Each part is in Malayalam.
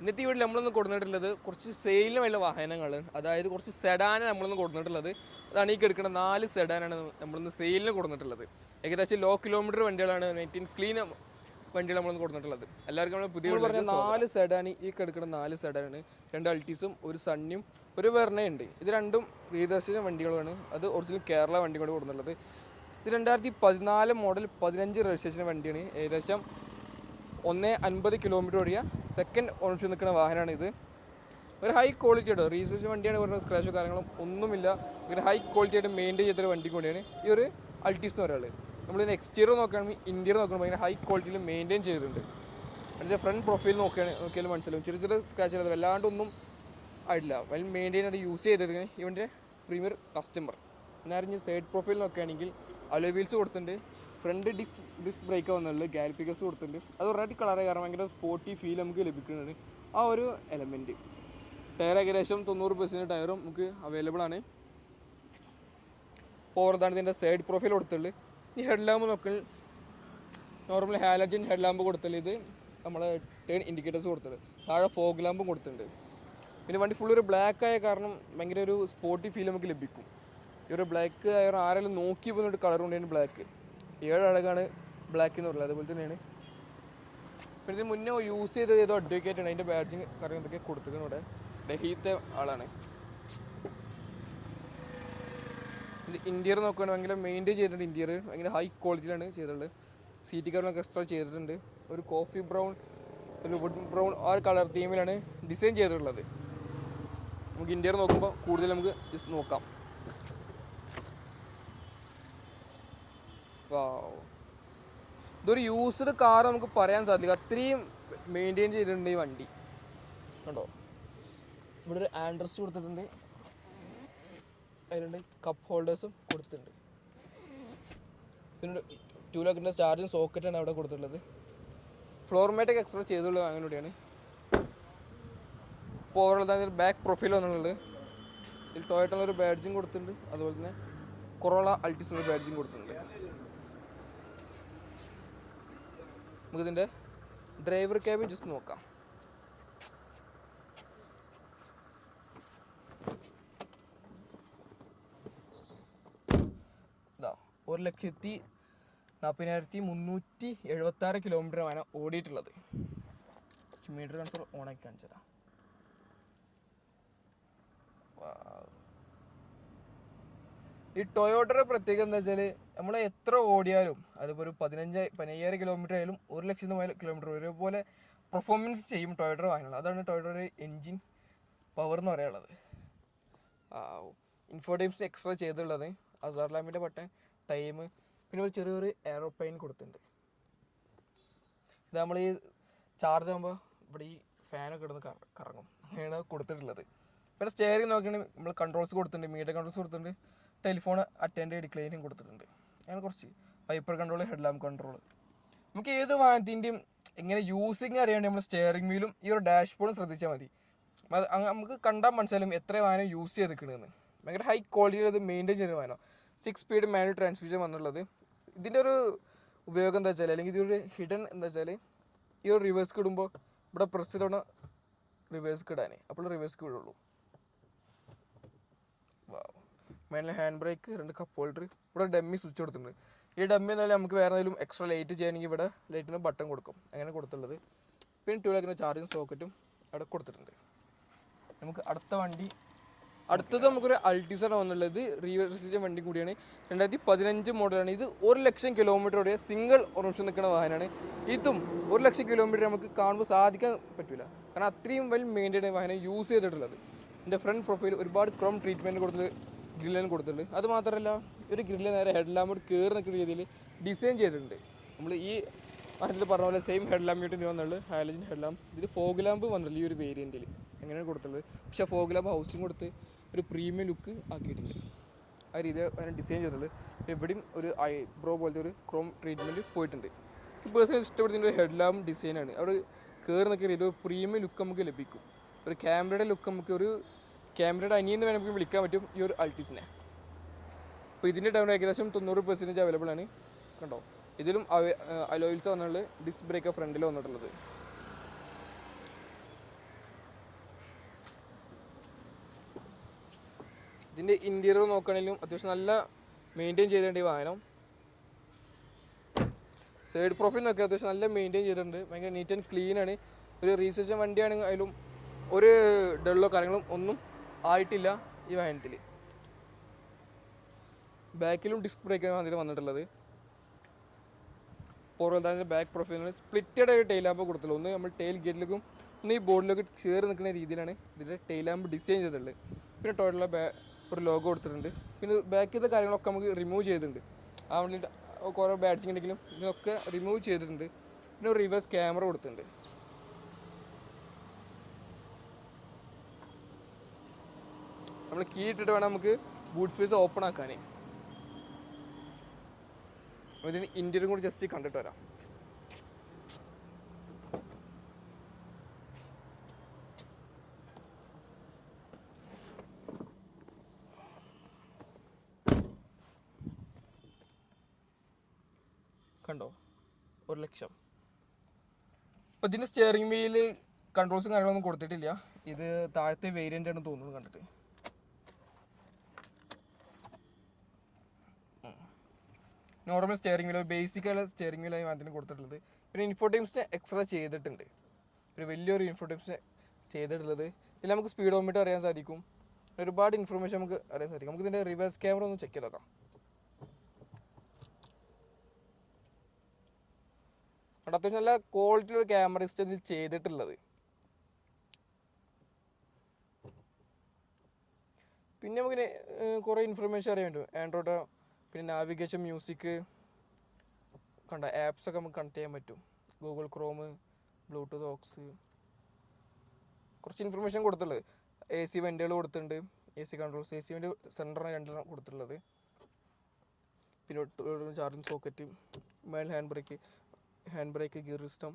ഇന്നത്തെ വീട്ടിൽ നമ്മളൊന്ന് കൊടുത്തിട്ടുള്ളത് കുറച്ച് സെയിലിനുള്ള വാഹനങ്ങൾ. അതായത് കുറച്ച് സെഡാന നമ്മളൊന്ന് കൊടുത്തിട്ടുള്ളത് അതാണ് ഈ കിടക്കുന്ന നാല് സെഡാനാണ് നമ്മളിന്ന് സെയിലിന് കൊടുത്തിട്ടുള്ളത് ഏകദേശം ലോ കിലോമീറ്റർ വണ്ടികളാണ് നൈന്റീൻ ക്ലീൻ വണ്ടികൾ നമ്മളൊന്ന് കൊടുത്തിട്ടുള്ളത് എല്ലാവർക്കും നമ്മൾ പുതിയ പറഞ്ഞ നാല് സെഡാൻ ഈ കിടക്കുന്ന നാല് സെഡാനാണ് രണ്ട് അൾട്ടീസും ഒരു സണ്ണിയും ഒരു വെർണയുണ്ട് ഇത് രണ്ടും റീദർശന വണ്ടികളാണ്. അത് ഒറിജിനൽ കേരള വണ്ടി കൂടെ കൊടുത്തിട്ടുള്ളത് ഇത് രണ്ടായിരത്തി പതിനാല് മോഡൽ പതിനഞ്ച് രജിസ്ട്രേഷൻ വണ്ടിയാണ്. ഏകദേശം ഒന്ന് അൻപത് കിലോമീറ്റർ ഓടിയ സെക്കൻഡ് ഓണർഷിപ്പ് നിൽക്കുന്ന വാഹനമാണ് ഇത് ഒരു ഹൈ ക്വാളിറ്റി ആയിട്ട് റീസേഴ്സ് വണ്ടിയാണ് പറഞ്ഞ സ്ക്രാച്ചോ കാര്യങ്ങളും ഒന്നുമില്ല. ഇങ്ങനെ ഹൈ ക്വാളിറ്റി ആയിട്ട് മെയിന്റെയിൻ ചെയ്തൊരു വണ്ടി കൂടിയാണ്. ഈ ഒരു അൾട്ടീസ് എന്ന് പറയുന്നത്. നമ്മളിതിന് എക്സ്റ്റീരിയർ നോക്കുകയാണെങ്കിൽ ഇന്റീരിയർ നോക്കുകയാണെങ്കിൽ ഭയങ്കര ഹൈ ക്വാളിറ്റിയിൽ മെയിന്റെയിൻ ചെയ്തിട്ടുണ്ട്. അതിന്റെ ഫ്രണ്ട് പ്രൊഫൈൽ നോക്കുകയാണ് നോക്കിയാലും മനസ്സിലാവും. ചെറിയ ചെറിയ സ്ക്രാച്ച് അത് വല്ലാണ്ടൊന്നും ആയിട്ടില്ല. വെൽ മെയിന്റെയിൻ ആയിട്ട് യൂസ് ചെയ്തിരിക്കുന്നത് ഇവന്റെ പ്രീമിയർ കസ്റ്റമർ അറിഞ്ഞ് സൈഡ് പ്രൊഫൈൽ നോക്കുകയാണെങ്കിൽ അലോ വീൽസ് കൊടുത്തിട്ടുണ്ട്. ഫ്രണ്ട് ഡിസ് ഡിസ്ക് ബ്രേക്ക് വന്നുള്ളൂ. ഗാൽപിക്കസ് കൊടുത്തിട്ടുണ്ട്. അത് റെഡ് കളറായ കാരണം ഭയങ്കര സ്പോർട്ടി ഫീൽ നമുക്ക് ലഭിക്കുന്നുണ്ട് ആ ഒരു എലമെന്റ് ടയർ ഏകദേശം തൊണ്ണൂറ് പെർസെന്റ് ടയറും നമുക്ക് അവൈലബിൾ ആണ്. പോറതാണ് ഇതിന്റെ സൈഡ് പ്രൊഫൈൽ കൊടുത്തിട്ടുള്ളത്. ഈ ഹെഡ് ലാമ്പ് നോക്കൽ നോർമൽ ഹാലജൻ ഹെഡ് ലാമ്പ് ഇത് നമ്മൾ ടേൺ ഇൻഡിക്കേറ്റേഴ്സ് കൊടുത്തിട്ടുണ്ട് താഴെ ഫോഗ് ലാമ്പും കൊടുത്തിട്ടുണ്ട്. പിന്നെ വണ്ടി ഫുൾ ഒരു ബ്ലാക്ക് ആയ കാരണം ഭയങ്കര ഒരു സ്പോർട്ടി ഫീൽ നമുക്ക് ലഭിക്കും. ഈ ഒരു ബ്ലാക്ക് ആയ ആരെങ്കിലും നോക്കി പോകുന്ന ഒരു കളർ കൊണ്ടുതന്നെ ബ്ലാക്ക് ഏഴ് അടകാണ് ബ്ലാക്ക് എന്ന് പറയുന്നത് അതുപോലെ തന്നെയാണ്. പിന്നെ ഇതിന് മുന്നേ യൂസ് ചെയ്തത് ഏതോ അഡ്വക്കേറ്റ് ആണ്. അതിന്റെ ബാഡ്ജിങ് കാര്യം എന്തൊക്കെ കൊടുത്തിട്ടുണ്ട് ഇവിടെ. ഡൽഹിത്തെ ആളാണ്. ഇത് ഇന്റീരിയർ നോക്കുകയാണെങ്കിൽ ഭയങ്കര മെയിന്റെയിൻ ചെയ്തിട്ടുണ്ട് ഇന്റീരിയർ ഭയങ്കര ഹൈ ക്വാളിറ്റിയിലാണ് ചെയ്തിട്ടുള്ളത്. സീറ്റ് കവറിനൊക്കെ എക്സ്ട്രാ ചെയ്തിട്ടുണ്ട്. ഒരു കോഫി ബ്രൗൺ ഒരു വുഡ് ബ്രൗൺ ആ ഒരു കളർ തീമിലാണ് ഡിസൈൻ ചെയ്തിട്ടുള്ളത്. നമുക്ക് ഇന്റീരിയർ നോക്കുമ്പോൾ കൂടുതൽ നമുക്ക് നോക്കാം. ഇതൊരു യൂസ്ഡ് കാർ നമുക്ക് പറയാൻ സാധിക്കും അത്രയും മെയിന്റെയിൻ ചെയ്തിട്ടുണ്ട് ഈ വണ്ടി. കണ്ടോ? ഇവിടെ ഒരു ആൻഡ്രസ് കൊടുത്തിട്ടുണ്ട്. അതിലുണ്ട് കപ്പ് ഹോൾഡേഴ്സും കൊടുത്തിട്ടുണ്ട്. പിന്നെ ടൂ ലോക്കിന്റെ ചാർജിങ് സോക്കറ്റാണ് അവിടെ കൊടുത്തിട്ടുള്ളത്. ഫ്ലോർ മേറ്റൊക്കെ എക്സ്ട്രാ ചെയ്തുള്ളത് കൂടിയാണ് ഇപ്പോൾ ഓവറോൾ ബാക്ക് പ്രൊഫൈൽ വന്നുള്ളത് ഇതിൽ ടൊയറ്റുള്ള ഒരു ബാഡ്ജിങ് കൊടുത്തിട്ടുണ്ട്. അതുപോലെ തന്നെ കൊറോള അൾട്ടിസിനുള്ള ഒരു ബാഡ്ജിങ് കൊടുത്തിട്ടുണ്ട്. നമുക്കിതിന്റെ ഡ്രൈവർ ക്യാബിൻ ജസ്റ്റ് നോക്കാം. ഇതാ ഒരു ലക്ഷത്തി നാൽപ്പതിനായിരത്തി മുന്നൂറ്റി എഴുപത്തി ആറ് കിലോമീറ്ററാണ് ഓടിയിട്ടുള്ളത്. മീറ്റർ കൺട്രോൾ ഓണാക്കി കാണിച്ചതാ ഈ ടൊയോട്ടയുടെ പ്രത്യേകത എന്താ വെച്ചാൽ നമ്മൾ എത്ര ഓടിയാലും അതിപ്പോൾ ഒരു പതിനഞ്ച് പതിനയ്യായിരം കിലോമീറ്റർ ആയാലും ഒരു ലക്ഷം കിലോമീറ്റർ ഒരേപോലെ പെർഫോമൻസ് ചെയ്യും ടൊയോട്ടയുടെ വാഹനങ്ങൾ. അതാണ് ടൊയോട്ടയുടെ എൻജിൻ പവർ എന്ന് പറയാനുള്ളത്. ഇൻഫോടൈംസ് എക്സ്ട്രാ ചെയ്തിട്ടുള്ളത്. അസാർ ലാമ്പിന്റെ ബട്ടൺ ടൈം പിന്നെ ഒരു ചെറിയൊരു എയറോപ്ലെയിൻ കൊടുത്തിട്ടുണ്ട്. ഇത് നമ്മൾ ഈ ചാർജ് ആകുമ്പോൾ ഇവിടെ ഈ ഫാനൊക്കെ ഇടുന്ന് കറങ്ങും. അങ്ങനെയാണ് കൊടുത്തിട്ടുള്ളത്. പിന്നെ സ്റ്റിയറിംഗ് നോക്കുകയാണെങ്കിൽ നമ്മൾ കൺട്രോൾസ് കൊടുത്തിട്ടുണ്ട് മീഡിയ കൺട്രോൾസ് കൊടുത്തിട്ടുണ്ട്. ടെലിഫോൺ അറ്റൻഡ് ഡിക്ലൈനും കൊടുത്തിട്ടുണ്ട്. അങ്ങനെ കുറച്ച് wiper control head lamp control നമുക്ക് ഏത് വാഹനത്തിന്റെയും എങ്ങനെ യൂസിങ് അറിയാണ്ട് നമ്മൾ സ്റ്റിയറിംഗ് വീലും ഈ ഒരു ഡാഷ് ബോർഡും ശ്രദ്ധിച്ചാൽ മതി. നമുക്ക് കണ്ടാൽ മനസ്സിലാലും എത്ര വാഹനം യൂസ് ചെയ്തിരിക്കണമെന്ന് ഭയങ്കര ഹൈ ക്വാളിറ്റിയിൽ അത് മെയിന്റെയിൻ ചെയ്യുന്ന വാഹനം. സിക്സ് സ്പീഡ് മാനുവൽ ട്രാൻസ്മിഷൻ വന്നുള്ളത് ഇതിന്റെ ഒരു ഉപയോഗം എന്താ വെച്ചാൽ അല്ലെങ്കിൽ ഇതൊരു ഹിഡൻ എന്താ വെച്ചാൽ ഈ ഒരു റിവേഴ്സ് കിടുമ്പോൾ ഇവിടെ പ്രസ് ചെയ്തോണം റിവേഴ്സ് കിടാനേ അപ്പോൾ റിവേഴ്സ് വിടുള്ളൂ മേലെ ഹാൻഡ് ബ്രേക്ക് രണ്ട് കപ്പ് ഹോൾഡർ ഇവിടെ ഡമ്മി സ്വിച്ച് കൊടുത്തിട്ടുണ്ട്. ഈ ഡമ്മി എന്നാലും നമുക്ക് വേറെ എന്തെങ്കിലും എക്സ്ട്രാ ലൈറ്റ് ചെയ്യണമെങ്കിൽ ഇവിടെ ലൈറ്റിന് ബട്ടൺ കൊടുക്കും. അങ്ങനെ കൊടുത്തുള്ളത് പിന്നെ ടൂ ലാക്കിന്റെ ചാർജിങ് സോക്കറ്റും അവിടെ കൊടുത്തിട്ടുണ്ട്. നമുക്ക് അടുത്ത വണ്ടി അടുത്തത് നമുക്കൊരു അൾട്ടിസാണ് വന്നുള്ളത് റീവർസിച്ച വണ്ടി കൂടിയാണ്. രണ്ടായിരത്തി പതിനഞ്ച് മോഡലാണ് ഇത് ഒരു ലക്ഷം കിലോമീറ്റർ ഓടിയ സിംഗിൾ ഓർമ്മിച്ച് നിൽക്കുന്ന വാഹനമാണ്. ഇതും ഒരു ലക്ഷം കിലോമീറ്റർ നമുക്ക് കാണുമ്പോൾ സാധിക്കാൻ പറ്റില്ല കാരണം അത്രയും വെൽ മെയിന്റൈൻ വാഹനം യൂസ് ചെയ്തിട്ടുള്ളത്. എന്റെ ഫ്രണ്ട് പ്രൊഫൈൽ ഒരുപാട് ക്രോം ട്രീറ്റ്മെന്റ് കൊടുത്തിട്ട് ഗ്രില്ലിന് കൊടുത്തിട്ടുണ്ട്. അത് മാത്രമല്ല ഒരു ഗ്രില്ല് നേരെ ഹെഡ് ലാമ്പോട് കയറി നിൽക്കുന്ന രീതിയിൽ ഡിസൈൻ ചെയ്തിട്ടുണ്ട്. നമ്മൾ ഈ അതിൽ പറഞ്ഞ പോലെ സെയിം ഹെഡ് ലാമ്പ് കിട്ടി വന്നുള്ളൂ. ഹൈലജിൻ ഹെഡ് ലാമ്പ്സ് ഇതിൽ ഫോഗ് ലാമ്പ് വന്നിട്ടുള്ള ഈ ഒരു വേരിയന്റിൽ അങ്ങനെയാണ് കൊടുത്തിട്ടുള്ളത്. പക്ഷേ ഫോഗ് ലാമ്പ് ഹൗസിങ് കൊടുത്ത് ഒരു പ്രീമിയം ലുക്ക് ആക്കിയിട്ടുണ്ട്. ആ രീതി അതിനെ ഡിസൈൻ ചെയ്തിട്ടുള്ളത്. എവിടെയും ഒരു ഐ ബ്രോ പോലത്തെ ഒരു ക്രോം ട്രീറ്റ്മെന്റ് പോയിട്ടുണ്ട്. ഈ പേഴ്സണൽ ഇഷ്ടപ്പെടുന്ന ഒരു ഹെഡ് ലാമ്പ് ഡിസൈനാണ് അവിടെ കയറി നിൽക്കുന്ന രീതി ഒരു പ്രീമിയം ലുക്ക് നമുക്ക് ലഭിക്കും. ഒരു ക്യാമറയുടെ ലുക്ക് നമുക്ക് ഒരു ക്യാമറയുടെ അനിയെന്ന് വേണമെങ്കിൽ വിളിക്കാൻ പറ്റും ഈ ഒരു അൾട്ടീസിനെ. അപ്പോൾ ഇതിന്റെ ടൈം ഏകദേശം തൊണ്ണൂറ് പെർസെന്റേജ് അവൈലബിൾ ആണ്. കണ്ടോ? ഇതിലും അലോയിൽസ് വന്നിട്ടുള്ളത് ഡിസ്ക് ബ്രേക്ക് ഫ്രണ്ടിൽ വന്നിട്ടുള്ളത്. ഇതിന്റെ ഇന്റീരിയർ നോക്കുകയാണെങ്കിലും അത്യാവശ്യം നല്ല മെയിന്റെയിൻ ചെയ്തിട്ടുണ്ട് ഈ വാഹനം. സൈഡ് പ്രൊഫൈൽ നോക്കിയാൽ അത്യാവശ്യം നല്ല മെയിന്റെയിൻ ചെയ്തിട്ടുണ്ട്. ഭയങ്കര നീറ്റ് ആൻഡ് ക്ലീൻ ആണ്. ഒരു റീസേഷൻ വണ്ടിയാണെങ്കിൽ അതിലും ഒരു ഡള്ളോ കാര്യങ്ങളും ഒന്നും ആയിട്ടില്ല ഈ വാഹനത്തിൽ. ബാക്കിലും ഡിസ്ക് ബ്രേക്കാണ് അതിൽ വന്നിട്ടുള്ളത്. പുറത്തെ ബാക്ക് പ്രൊഫൈലിന് സ്പ്ലിറ്റഡ് ആയിട്ട് ടൈൽ ലാമ്പ് കൊടുത്തുള്ളൂ ഒന്ന് നമ്മൾ ടൈൽ ഗേറ്റിലേക്കും ഒന്ന് ഈ ബോർഡിലേക്ക് ചേർന്ന് നിൽക്കുന്ന രീതിയിലാണ് ഇതിന്റെ ടൈൽ ലാമ്പ് ഡിസൈൻ ചെയ്തിട്ടുള്ളത്. പിന്നെ ടോട്ടല ബാ ഒരു ലോഗോ കൊടുത്തിട്ടുണ്ട്. പിന്നെ ബാക്കിലത്തെ കാര്യങ്ങളൊക്കെ നമുക്ക് റിമൂവ് ചെയ്തിട്ടുണ്ട്. ആ കുറേ ബാഡ്സിങ് ഉണ്ടെങ്കിലും ഇതിനൊക്കെ റിമൂവ് ചെയ്തിട്ടുണ്ട്. പിന്നെ റിവേഴ്സ് ക്യാമറ കൊടുത്തിട്ടുണ്ട്. നമ്മൾ കീ ഇട്ടിട്ട് വേണം നമുക്ക് ബൂട്ട് സ്പേസ് ഓപ്പൺ ആക്കാനേ. ഇതിന് ഇന്റീരിയർ കൂടി ജസ്റ്റ് കണ്ടിട്ട് വരാം. കണ്ടോ? ഒരു ലക്ഷം. അപ്പോൾ ഇതിന്റെ സ്റ്റിയറിംഗ് വീൽ കൺട്രോൾസും കാര്യങ്ങളൊന്നും കൊടുത്തിട്ടില്ല. ഇത് താഴത്തെ വേരിയന്റ് ആണെന്ന് തോന്നുന്നു കണ്ടിട്ട്. നോർമൽ സ്റ്റിയറിംഗ് വീലോ ബേസിക് ആയ സ്റ്റിയറിംഗ് വീലായി മാത്രം കൊടുത്തിട്ടുള്ളത്. പിന്നെ ഇൻഫോടൈംസ് എക്സ്ട്രാ ചെയ്തിട്ടുണ്ട്. ഒരു വലിയൊരു ഇൻഫോടൈംസ് ചെയ്തിട്ടുള്ളത്. ഇതിൽ നമുക്ക് സ്പീഡ് സ്പീഡോമീറ്റർ അറിയാൻ സാധിക്കും. ഒരുപാട് ഇൻഫർമേഷൻ നമുക്ക് അറിയാൻ സാധിക്കും. നമുക്ക് ഇതിന്റെ റിവേഴ്സ് ക്യാമറ ഒന്ന് ചെക്ക് ചെയ്ത് നോക്കാം. അവിടെ അത്യാവശ്യം നല്ല ക്വാളിറ്റി ക്യാമറ ക്യാമറയിസ്റ്റ് ഇതിൽ ചെയ്തിട്ടുള്ളത്. പിന്നെ നമുക്ക് കുറേ ഇൻഫർമേഷൻ അറിയാൻ പറ്റും. ആൻഡ്രോയിഡ് പിന്നെ നാവിഗേഷൻ മ്യൂസിക് കണ്ട ആപ്സൊക്കെ നമുക്ക് കണക്ട് ചെയ്യാൻ പറ്റും. ഗൂഗിൾ ക്രോം ബ്ലൂടൂത്ത് ഓക്സ് കുറച്ച് ഇൻഫർമേഷൻ കൊടുത്തുള്ളത് എ സി വെന്റുകൾ കൊടുത്തിട്ടുണ്ട്. A C controls A C vent സെന്ററാണ് രണ്ടെണ്ണം കൊടുത്തിട്ടുള്ളത്. പിന്നെ ചാർജിങ് സോക്കറ്റ് മേൽ hand brake hand brake gear system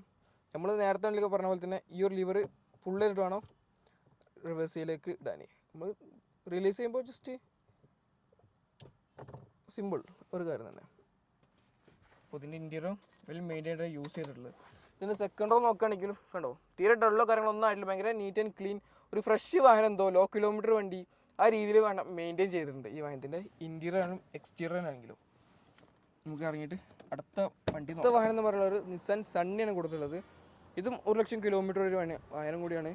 നമ്മൾ നേരത്തെ വണ്ടിയിലൊക്കെ പറഞ്ഞ പോലെ തന്നെ ഈ ഒരു ലിവർ ഫുൾ ചെയ്തിട്ട് വേണം റിവേഴ്സിലേക്ക് ഇടാൻ. നമ്മൾ റിലീസ് ചെയ്യുമ്പോൾ ജസ്റ്റ് സിമ്പിൾ ഒരു കാര്യം തന്നെ. അപ്പോൾ ഇതിന്റെ ഇന്റീരിയറും വെൽ മെയിന്റൈൻഡ് യൂസ് ചെയ്തിട്ടുള്ളത്. ഇതിന്റെ സെക്കൻഡ് റോ നോക്കുകയാണെങ്കിലും കണ്ടോ? തീരെ ഡള്ളോ കാര്യങ്ങളൊന്നും ആയിട്ടില്ല. ഭയങ്കര നീറ്റ് ആൻഡ് ക്ലീൻ ഒരു ഫ്രഷ് വാഹനം എന്തോ ലോ കിലോമീറ്റർ വണ്ടി ആ രീതിയിൽ വേണം മെയിന്റെയിൻ ചെയ്തിട്ടുണ്ട് ഈ വാഹനത്തിന്റെ ഇന്റീരിയർ ആണെങ്കിലും എക്സ്റ്റീരിയർ ആണെങ്കിലും. നമുക്ക് ഇറങ്ങിയിട്ട് അടുത്ത വണ്ടി അടുത്ത വാഹനം എന്ന് പറയുന്നത് ഒരു നിസാൻ സണ്ണിയാണ് കൊടുത്തിട്ടുള്ളത്. ഇതും ഒരു ലക്ഷം കിലോമീറ്റർ ഒരു വാഹനം വാഹനം കൂടിയാണ്.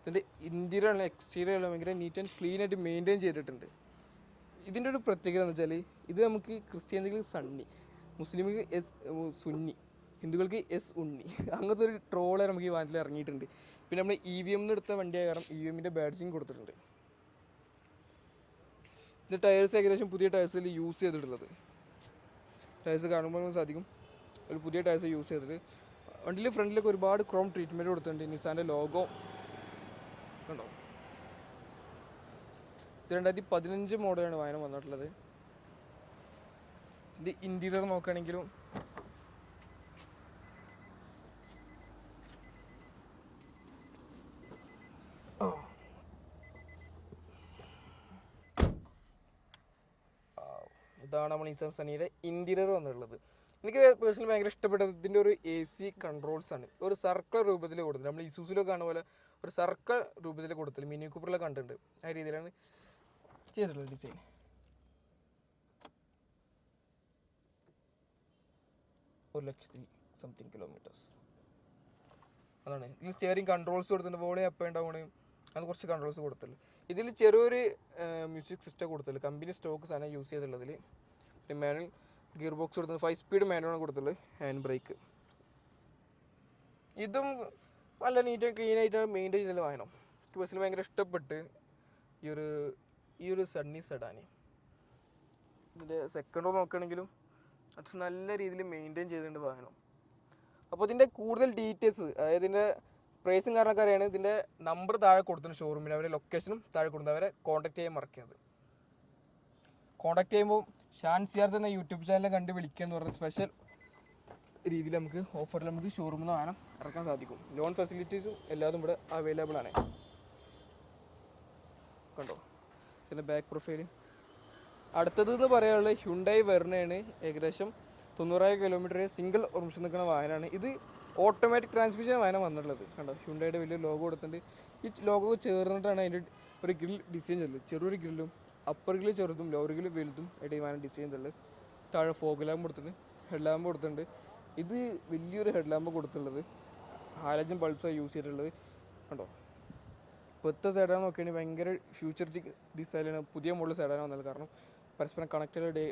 ഇതിന്റെ ഇന്റീരിയർ ആണെങ്കിലും എക്സ്റ്റീരിയർ ആണെങ്കിലും ഭയങ്കര നീറ്റ് ആൻഡ് ക്ലീൻ ആയിട്ട് മെയിന്റെയിൻ ചെയ്തിട്ടുണ്ട്. ഇതിന്റെ ഒരു പ്രത്യേകത എന്ന് വെച്ചാൽ ഇത് നമുക്ക് ക്രിസ്ത്യാനികൾക്ക് സണ്ണി മുസ്ലിമിക്ക് എസ് സുന്നി ഹിന്ദുക്കൾക്ക് എസ് ഉണ്ണി. അങ്ങനത്തെ ഒരു ട്രോളർ നമുക്ക് ഈ വാഹനത്തിൽ ഇറങ്ങിയിട്ടുണ്ട്. പിന്നെ നമ്മൾ ഇ വി എമ്മിന് എടുത്ത വണ്ടിയായ കാരണം ഇ വി എമ്മിന്റെ ബാഡ്സിങ് കൊടുത്തിട്ടുണ്ട്. ഇത് ടയേഴ്സ് ഏകദേശം പുതിയ ടയേഴ്സിൽ യൂസ് ചെയ്തിട്ടുള്ളത്. ടയേഴ്സ് കാണുമ്പോൾ സാധിക്കും. ഒരു പുതിയ ടയേഴ്സ് യൂസ് ചെയ്തിട്ട്. വണ്ടിയിൽ ഫ്രണ്ടിലൊക്കെ ഒരുപാട് ക്രോം ട്രീറ്റ്മെന്റ് കൊടുത്തിട്ടുണ്ട്. നിസാന്റെ ലോഗോ കണ്ടോ? രണ്ടായിരത്തി പതിനഞ്ച് മോഡലാണ് വാഹനം വന്നിട്ടുള്ളത്. ഇതിന്റെ ഇന്റീരിയർ നോക്കുകയാണെങ്കിലും ഇതാണ് നമ്മൾ ഇൻസാൻ സനിയുടെ ഇന്റീരിയർ വന്നിട്ടുള്ളത്. എനിക്ക് പേഴ്സണലി ഭയങ്കര ഇഷ്ടപ്പെട്ടത് ഇതിന്റെ ഒരു എ സി കൺട്രോൾസ് ആണ്. ഒരു സർക്കിൾ രൂപത്തിൽ കൊടുത്തത് നമ്മൾ ഇസൂസിലൊക്കെ കാണുന്ന പോലെ ഒരു സർക്കിൾ രൂപത്തിൽ കൊടുത്തത് മിനി കൂപ്പറിലൊക്കെ കണ്ടിട്ടുണ്ട്. ആ രീതിയിലാണ് ചെയ്തിട്ടുള്ളത് ഡിസൈൻ ഒരു ലക്ഷത്തി സംതിങ് കിലോമീറ്റേഴ്സ് അതാണ്. ഇതിൽ സ്റ്റിയറിംഗ് കൺട്രോൾസ് കൊടുത്തിട്ടുണ്ട്. വോളി അപ്പ് ആൻഡ് ഡൗൺ അത് കുറച്ച് കൺട്രോൾസ് കൊടുത്തില്ല ഇതിൽ ചെറിയൊരു മ്യൂസിക് സിസ്റ്റം കൊടുത്തില്ല കമ്പനി സ്റ്റോക്ക് സാധനം യൂസ് ചെയ്തിട്ടുള്ളതിൽ പിന്നെ മാനുവൽ ഗിയർ ബോക്സ് കൊടുത്തത് ഫൈവ് സ്പീഡ് മാനുവലാണ് കൊടുത്തുള്ളത് ഹാൻഡ് ബ്രേക്ക് ഇതും നല്ല നീറ്റ് ആൻഡ് ക്ലീൻ ആയിട്ടാണ് മെയിന്റെയിൻ ചെയ്ത് വാഹനം എനിക്ക് ബസ്സിൽ ഭയങ്കര ഇഷ്ടപ്പെട്ട് ഈ ഒരു ഈ ഒരു സണ്ണി സെഡാനി ഇതിന്റെ സെക്കൻഡ് റോ നോക്കുകയാണെങ്കിലും അത് നല്ല രീതിയിൽ മെയിന്റെയിൻ ചെയ്തിട്ടുണ്ട് വാഹനം. അപ്പോൾ ഇതിന്റെ കൂടുതൽ ഡീറ്റെയിൽസ് അതായത് ഇതിന്റെ പ്രൈസും കാരണമൊക്കെ അറിയാണ് ഇതിന്റെ നമ്പർ താഴെ കൊടുത്തിട്ടുണ്ട് ഷോറൂമിൽ അവരെ ലൊക്കേഷനും താഴെ കൊടുത്തു അവരെ കോൺടാക്ട് ചെയ്യാൻ മറക്കരുത്. കോൺടാക്ട് ചെയ്യുമ്പോൾ ഷാൻ സിയാർസ് എന്ന യൂട്യൂബ് ചാനൽ കണ്ട് വിളിക്കുക എന്ന് പറഞ്ഞ സ്പെഷ്യൽ രീതിയിൽ നമുക്ക് ഓഫറിൽ നമുക്ക് ഷോറൂമിൽ നിന്ന് വാഹനം ഇറക്കാൻ സാധിക്കും. ലോൺ ഫെസിലിറ്റീസും എല്ലാതും ഇവിടെ അവൈലബിൾ ആണ് കണ്ടോ ഇതിന്റെ ബാക്ക് പ്രൊഫൈൽ അടുത്തത് എന്ന് പറയാനുള്ളത് ഹ്യുണ്ടായി വെർണയാണ് ഏകദേശം തൊണ്ണൂറായിരം കിലോമീറ്റർ സിംഗിൾ ഓർമിഷൻ നിൽക്കുന്ന വാഹനമാണ്. ഇത് ഓട്ടോമാറ്റിക് ട്രാൻസ്മിഷൻ വാഹനം വന്നിട്ടുള്ളത്. കണ്ടോ? ഹ്യുണ്ടായുടെ വലിയ ലോഗോ കൊടുത്തിട്ടുണ്ട്. ഈ ലോഗോ ചേർന്നിട്ടാണ് അതിന്റെ ഒരു ഗ്രിൽ ഡിസൈൻ ചെയ്തത്. ചെറിയൊരു ഗ്രില്ലും അപ്പർ ഗ്രില്ല് ചെറുതും ലോവർ ഗ്രില്ല് വലുതും ഇടയുമാണ് ഡിസൈൻ ചെയ്തത്. താഴെ ഫോഗ് ലാമ്പ് കൊടുത്തിട്ടുണ്ട്. ഹെഡ് ലാമ്പ് കൊടുത്തിട്ടുണ്ട്. ഇത് വലിയൊരു ഹെഡ് ലാമ്പ് കൊടുത്തിട്ടുള്ളത്. ഹാലജൻ ബൾബ്സാണ് യൂസ് ചെയ്തിട്ടുള്ളത്. കണ്ടോ? ഇപ്പോഴത്തെ സൈഡാണ് നോക്കുകയാണെങ്കിൽ ഭയങ്കര ഫ്യൂച്ചർ ഡിസൈനാണ് പുതിയ മോഡൽ സൈഡാണ് വന്നത്. കാരണം പരസ്പരം കണക്റ്റഡ് ഡേ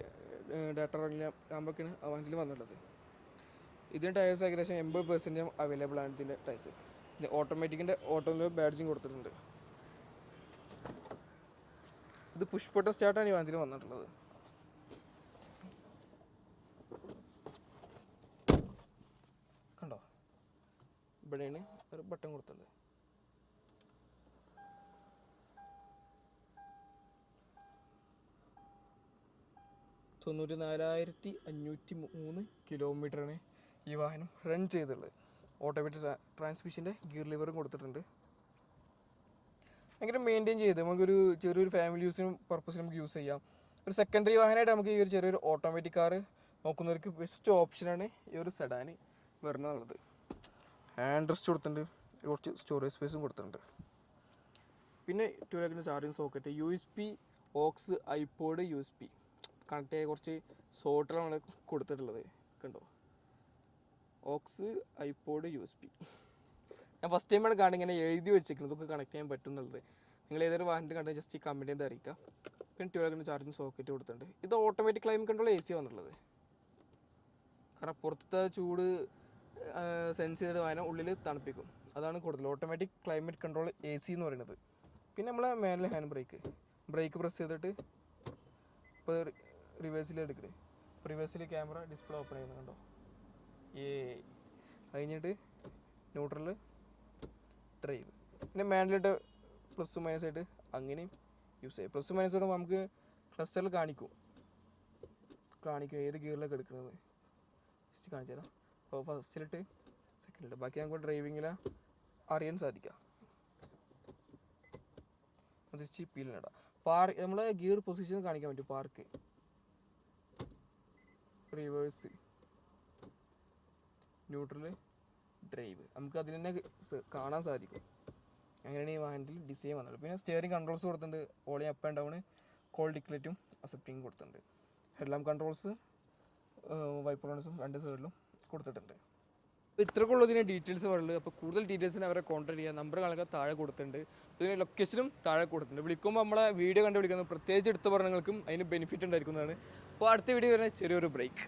ഡാറ്റ ആകുമ്പോഴേക്കാണ് അവാഞ്ചിൽ വന്നിട്ടുള്ളത്. ഇതിന്റെ ടയേഴ്സ് ഏകദേശം എൺപത് പെർസെന്റ് അവൈലബിൾ ആണ് ഇതിന്റെ ടയേഴ്സ് ഇതിന്റെ ഓട്ടോമാറ്റിക്കിന്റെ ഓട്ടോമിൽ ബാഡ്ജിങ് കൊടുത്തിട്ടുണ്ട്. ഇത് പുഷ് ബട്ടൺ സ്റ്റാർട്ടാണ് ഈ വാഞ്ചിൽ വന്നിട്ടുള്ളത്. കണ്ടോ? ഇവിടെയാണ് ഒരു ബട്ടൺ കൊടുത്തിട്ടുള്ളത്. തൊണ്ണൂറ്റി നാലായിരത്തി അഞ്ഞൂറ്റി മൂന്ന് കിലോമീറ്ററാണ് ഈ വാഹനം റൺ ചെയ്തിട്ടുള്ളത്. ഓട്ടോമാറ്റിക് ട്രാൻസ്മിഷന്റെ ഗിയർ ലിവറും കൊടുത്തിട്ടുണ്ട്. ഭയങ്കര മെയിന്റെയിൻ ചെയ്ത് നമുക്കൊരു ചെറിയൊരു ഫാമിലി യൂസിനും പർപ്പസിനും നമുക്ക് യൂസ് ചെയ്യാം. ഒരു സെക്കൻഡറി വാഹനമായിട്ട് നമുക്ക് ഈ ഒരു ചെറിയൊരു ഓട്ടോമാറ്റിക് കാർ നോക്കുന്നവർക്ക് ബെസ്റ്റ് ഓപ്ഷനാണ് ഈ ഒരു സെഡാന് വരുന്നുള്ളത് ഹാൻഡ് റെസ്റ്റ് കൊടുത്തിട്ടുണ്ട്. കുറച്ച് സ്റ്റോറേജ് സ്പേസും കൊടുത്തിട്ടുണ്ട്. പിന്നെ two ലാക്കിന്റെ charging socket U S B aux iPod U S B connect ചെയ്യാൻ കുറച്ച് സോട്ടിലാണ് കൊടുത്തിട്ടുള്ളത്. കണ്ടോ? Aux iPod U S B ഞാൻ ഫസ്റ്റ് ടൈമാണ് കാണുന്നത് ഇങ്ങനെ എഴുതി വെച്ചിരിക്കുന്നത്. ഇതൊക്കെ കണക്ട് ചെയ്യാൻ പറ്റും എന്നുള്ളത് നിങ്ങൾ ഏതൊരു വാഹനത്തിൽ കണ്ടാൽ ജസ്റ്റ് ഈ കമ്പനി എന്താ അറിയിക്കുക? പിന്നെ ലാക്കിന്റെ ചാർജിങ് സോക്കറ്റ് കൊടുത്തിട്ടുണ്ട്. ഇത് automatic climate control A C വന്നുള്ളത് കാരണം പുറത്തത്തെ ചൂട് സെൻസ് ചെയ്തിട്ട് വാഹനം ഉള്ളിൽ തണുപ്പിക്കും. അതാണ് കൂടുതൽ. Automatic climate control A C എന്ന് പറയുന്നത്. പിന്നെ നമ്മളെ manual hand brake brake press ചെയ്തിട്ട് ഇപ്പോൾ റിവേഴ്സിൽ എടുക്കണേ റിവേഴ്സിൽ ക്യാമറ ഡിസ്പ്ലേ ഓപ്പൺ ചെയ്യുന്നത് കണ്ടോ? ഏ കഴിഞ്ഞിട്ട് ന്യൂട്രൽ ഡ്രൈവ് പിന്നെ മാനുവലിട്ട് പ്ലസ് മൈനസ് ആയിട്ട് അങ്ങനെയും യൂസ് ചെയ്യും. പ്ലസ് മൈനസ് ആയിട്ട് നമുക്ക് ക്ലസ്റ്ററിൽ കാണിക്കും. കാണിക്കും ഏത് ഗിയറിലൊക്കെ എടുക്കുന്നത് ജസ്റ്റ് കാണിച്ചു തരാം. അപ്പോൾ ഫസ്റ്റിലിട്ട് സെക്കൻഡിലിട്ട് ബാക്കി നമുക്ക് ഡ്രൈവിങ്ങിൽ അറിയാൻ സാധിക്കാം. ജസ്റ്റ് പീലിനിടാം പാർക്ക് നമ്മളെ ഗിയർ പൊസിഷൻ കാണിക്കാൻ പറ്റും പാർക്ക് റിവേഴ്സ് ന്യൂട്രൽ ഡ്രൈവ് നമുക്ക് അതിൽ തന്നെ കാണാൻ സാധിക്കും. അങ്ങനെയാണ് ഈ വാഹനത്തിൽ ഡിസൈൻ വന്നത്. പിന്നെ സ്റ്റിയറിംഗ് കൺട്രോൾസ് കൊടുത്തിട്ടുണ്ട്. Volume up and down call ഡിക്ലറ്റും accepting കൊടുത്തിട്ടുണ്ട്. ഹെഡ്ലാം കൺട്രോൾസ് വൈപ്പറോൺസും രണ്ട് സൈഡിലും കൊടുത്തിട്ടുണ്ട്. ഇത്രക്കുള്ള ഇതിന്റെ ഡീറ്റെയിൽസ് പറയുള്ളൂ. അപ്പോൾ കൂടുതൽ ഡീറ്റെയിൽസിന് അവരെ കോൺടാക്ട് ചെയ്യാം. നമ്പർ കാണുക താഴെ കൊടുത്തിട്ടുണ്ട്. ഇതിന്റെ ലൊക്കേഷനും താഴെ കൊടുത്തിട്ടുണ്ട്. വിളിക്കുമ്പോൾ നമ്മളെ വീഡിയോ കണ്ട് വിളിക്കുന്നത് പ്രത്യേകിച്ച് എടുത്ത് പറഞ്ഞങ്ങൾക്കും അതിന് ബെനിഫിറ്റ് ഉണ്ടായിരിക്കുന്നതാണ്. അപ്പോൾ അടുത്ത വീഡിയോ വരുന്ന ചെറിയൊരു ബ്രേക്ക്